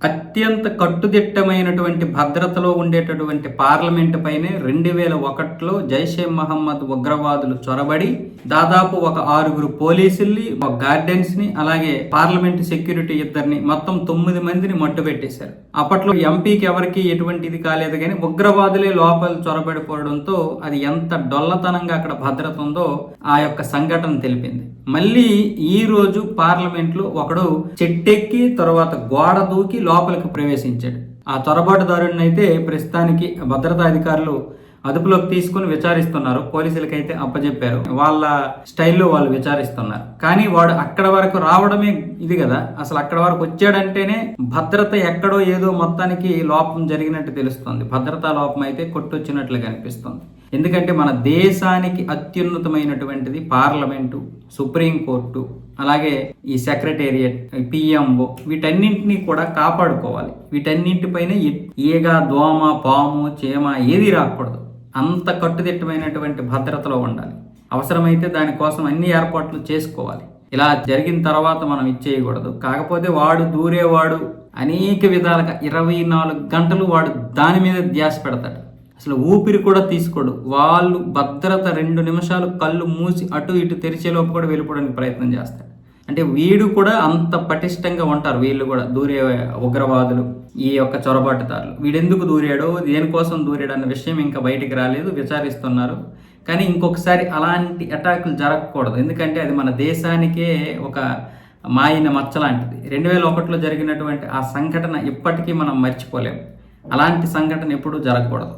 అత్యంత కట్టుదిట్టమైనటువంటి భద్రతలో ఉండేటటువంటి పార్లమెంట్ పైనే రెండు వేల ఒకటిలో జైషే మహమ్మద్ ఉగ్రవాదులు చొరబడి దాదాపు ఒక ఆరుగురు పోలీసుల్ని ఒక గార్డెన్స్ని అలాగే పార్లమెంట్ సెక్యూరిటీ ఇద్దరిని మొత్తం తొమ్మిది మందిని మట్టు పెట్టేశారు. అప్పట్లో ఎంపీకి ఎవరికి ఎటువంటిది కాలేదు కానీ ఉగ్రవాదులే లోపల చొరబడిపోవడంతో అది ఎంత డొల్లతనంగా అక్కడ భద్రత ఉందో ఆ యొక్క సంఘటన తెలిపింది. మళ్ళీ ఈ రోజు పార్లమెంట్లో ఒకడు చెట్టెక్కి తర్వాత గోడ దూకి లోపలికి ప్రవేశించాడు. ఆ చొరబాటుదారుడినైతే అయితే ప్రస్తుతానికి భద్రతా అధికారులు అదుపులోకి తీసుకుని విచారిస్తున్నారు. పోలీసులకైతే అప్పచెప్పారు వాళ్ళ స్టైల్లో వాళ్ళు విచారిస్తున్నారు. కానీ వాడు అక్కడ వరకు రావడమే ఇది కదా. అసలు అక్కడ వరకు వచ్చాడంటేనే భద్రత ఎక్కడో ఏదో మొత్తానికి లోపం జరిగినట్టు తెలుస్తుంది. భద్రతా లోపం అయితే కొట్టొచ్చినట్లు కనిపిస్తుంది. ఎందుకంటే మన దేశానికి అత్యున్నతమైనటువంటిది పార్లమెంటు సుప్రీంకోర్టు అలాగే ఈ సెక్రటేరియట్ పిఎంఓ వీటన్నింటినీ కూడా కాపాడుకోవాలి. వీటన్నింటిపైన ఈగ దోమ పాము చీమ ఏది రాకూడదు. అంత కట్టుదిట్టమైనటువంటి భద్రతలో ఉండాలి. అవసరమైతే దానికోసం అన్ని ఏర్పాట్లు చేసుకోవాలి. ఇలా జరిగిన తర్వాత మనం ఇచ్చేయకూడదు కాకపోతే వాడు దూరేవాడు అనేక విధాలుగా ఇరవై నాలుగు గంటలు వాడు దాని మీద ధ్యాస పెడతాడు. అసలు ఊపిరి కూడా తీసుకోడు. వాళ్ళు భద్రత రెండు నిమిషాలు కళ్ళు మూసి అటు ఇటు తెరిచేలోపు కూడా వెళ్ళిపోవడానికి ప్రయత్నం చేస్తాడు. అంటే వీడు కూడా అంత పటిష్టంగా ఉంటారు వీళ్ళు కూడా దూరే ఉగ్రవాదులు ఈ యొక్క చొరబాటుదారులు. వీడెందుకు దూరాడో దేనికోసం దూరాడు అన్న విషయం ఇంకా బయటికి రాలేదు విచారిస్తున్నారు. కానీ ఇంకొకసారి అలాంటి అటాకులు జరగకూడదు. ఎందుకంటే అది మన దేశానికే ఒక మాయిన మచ్చ లాంటిది. రెండు వేల ఒకటిలో జరిగినటువంటి ఆ సంఘటన ఇప్పటికీ మనం మర్చిపోలేం. అలాంటి సంఘటన ఎప్పుడూ జరగకూడదు.